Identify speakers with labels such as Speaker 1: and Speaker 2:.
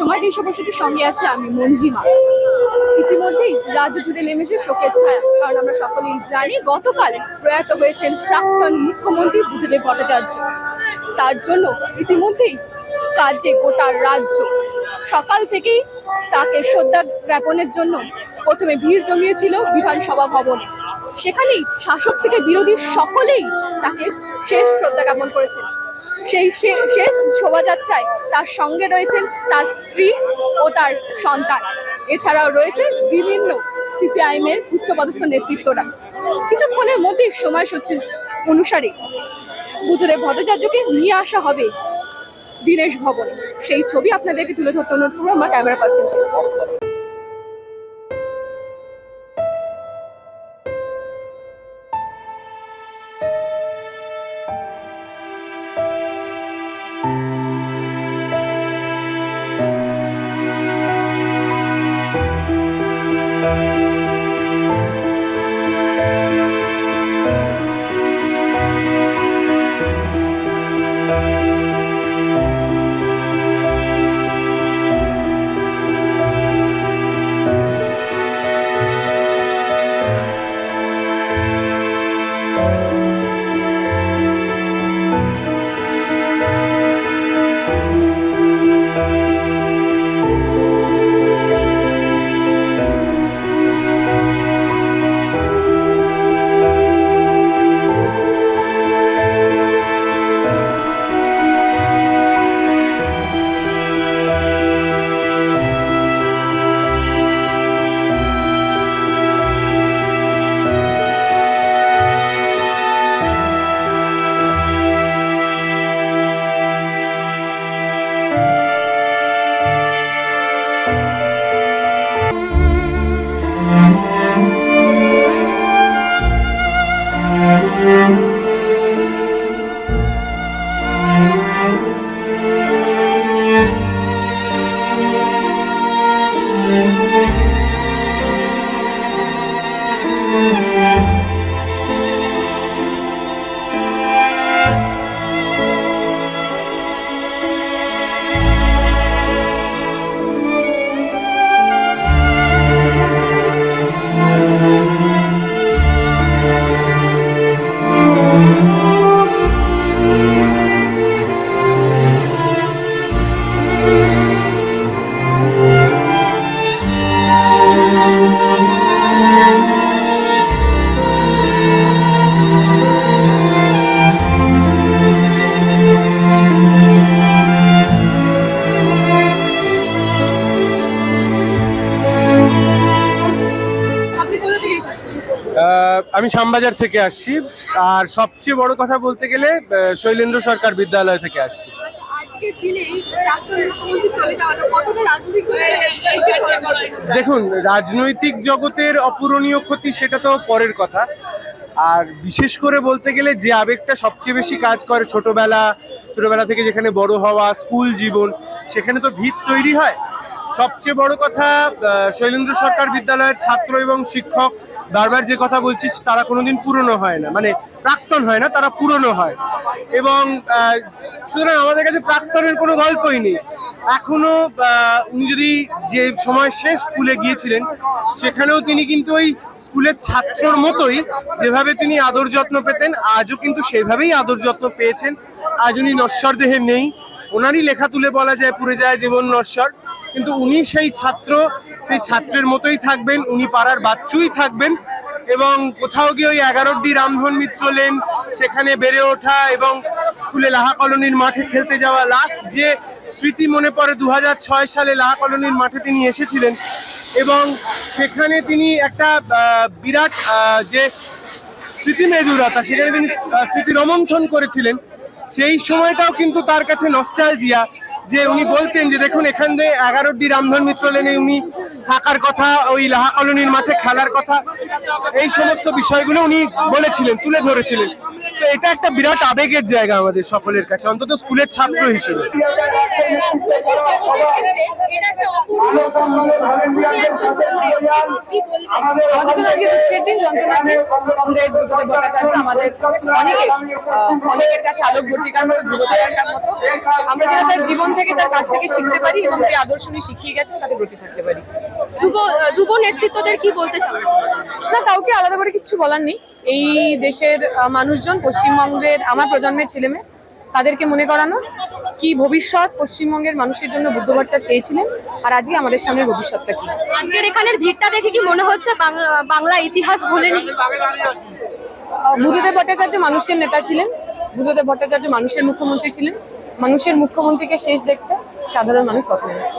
Speaker 1: সময় তিনশো বছরটির সঙ্গে আছে আমি মঞ্জিমা। ইতিমধ্যেই রাজ্য জুড়ে নেমেছে শোকের ছায়া, কারণ আমরা সকলেই জানি গতকাল প্রয়াত হয়েছেন প্রাক্তন মুখ্যমন্ত্রী বুদ্ধদেব ভট্টাচার্য। তার জন্য ইতিমধ্যেই কাজে গোটা রাজ্য। সকাল থেকেই তাকে শ্রদ্ধা জ্ঞাপনের জন্য প্রথমে ভিড় জমিয়েছিল বিধানসভা ভবনে। সেখানেই শাসক থেকে বিরোধী সকলেই তাকে শেষ শ্রদ্ধা জ্ঞাপন করেছেন। সেই শেষ শোভাযাত্রায় তার সঙ্গে রয়েছেন তার স্ত্রী ও তার সন্তান। এছাড়াও রয়েছে বিভিন্ন সিপিআইএম এর উচ্চপদস্থ নেতৃত্বরা। কিছুক্ষণের মধ্যেই সময়সূচি অনুসারে বুধদেব ভট্টাচার্যকে নিয়ে আসা হবে দীনেশ ভবনে। সেই ছবি আপনাদেরকে তুলে ধরতে অনুরোধ করব আমার ক্যামেরা পার্সনকে।
Speaker 2: Música আমি শ্যামবাজার থেকে আসছি। আর সবচেয়ে বড় কথা বলতে গেলে শৈলেন্দ্র সরকার বিদ্যালয় থেকে আসছি।
Speaker 1: আচ্ছা?
Speaker 2: দেখুন রাজনৈতিক জগতের অপূরণীয় ক্ষতি সেটা তো পরের কথা। আর বিশেষ করে বলতে গেলে যে আবেগটা সবচেয়ে বেশি কাজ করে ছোটবেলা ছোটবেলা থেকে যেখানে বড় হওয়া স্কুল জীবন সেখানে তো ভিত তৈরি হয়। সবচেয়ে বড় কথা শৈলেন্দ্র সরকার বিদ্যালয়ের ছাত্র এবং শিক্ষক বারবার যে কথা বলছিস, তারা কোনোদিন পুরনো হয় না। মানে প্রাক্তন হয় না, তারা পুরনো হয়। এবং সুতরাং আমাদের কাছে প্রাক্তনের কোনো গল্পই নেই। এখনও উনি যদি যে সময় শেষ স্কুলে গিয়েছিলেন, সেখানেও তিনি কিন্তু ওই স্কুলের ছাত্রর মতোই যেভাবে তিনি আদর যত্ন পেতেন, আজও কিন্তু সেভাবেই আদর যত্ন পেয়েছেন। আজ উনি নশ্বর দেহে নেই। ওনারই লেখা তুলে বলা যায় পুরে যায় জীবন নশ্বর। কিন্তু উনি সেই ছাত্র সেই ছাত্রের মতোই থাকবেন, উনি পাড়ার বাচ্চুই থাকবেন এবং কোথাও গিয়ে ওই এগারোটি রামধন মিত্র লেন, সেখানে বেড়ে ওঠা এবং স্কুলে লাহা কলোনির মাঠে খেলতে যাওয়া লাস্ট যে স্মৃতি মনে পড়ে দু হাজার ছয় সালে লাহা কলোনির মাঠে তিনি এসেছিলেন এবং সেখানে তিনি একটা বিরাট যে স্মৃতি মেদুরতা, সেখানে তিনি স্মৃতি রোমন্থন করেছিলেন। সেই সময়টাও কিন্তু তার কাছে নস্টালজিয়া যে উনি বলতেন যে দেখুন, এখান দিয়ে এগারোটি রামধন মিত্র লেনে উনি থাকার কথা, ওই লাহা কলোনির মাঠে খেলার কথা, এই সমস্ত বিষয়গুলো উনি বলেছিলেন, তুলে ধরেছিলেন। তো এটা একটা বিরাট আবেগের জায়গা আমাদের সকলের কাছে অন্তত স্কুলের ছাত্র হিসেবে।
Speaker 1: আমাদের
Speaker 3: অনেকে অনেকের কাছে আলোক ভর্তিকার মতো মতো আমরা যেন তার জীবন থেকে তার কাছ থেকে শিখতে পারি এবং যে আদর্শ উনি শিখিয়ে গেছেন তাতে ব্রতী থাকতে পারি
Speaker 1: যুব যুব নেতৃত্বদের কি বলতে চান?
Speaker 3: না কাউকে আলাদা করে কিছু বলার নেই। এই দেশের মানুষজন পশ্চিমবঙ্গের আমার প্রজন্মের ছেলেমেয়ে তাদেরকে মনে করানো কি ভবিষ্যৎ পশ্চিমবঙ্গের মানুষের জন্য বুদ্ধ ভট্টাচার্য চেয়েছিলেন আর আজকে আমাদের সামনের ভবিষ্যৎটা কি?
Speaker 1: আজকের এখানের ভিড়টা দেখে কি মনে হচ্ছে বাংলা- ইতিহাস ভুলেনি?
Speaker 3: বুদ্ধদেব ভট্টাচার্য মানুষের নেতা ছিলেন বুদ্ধদেব ভট্টাচার্য মানুষের মুখ্যমন্ত্রী ছিলেন মানুষের মুখ্যমন্ত্রীকে শেষ দেখতে সাধারণ মানুষ পথে নেমেছে।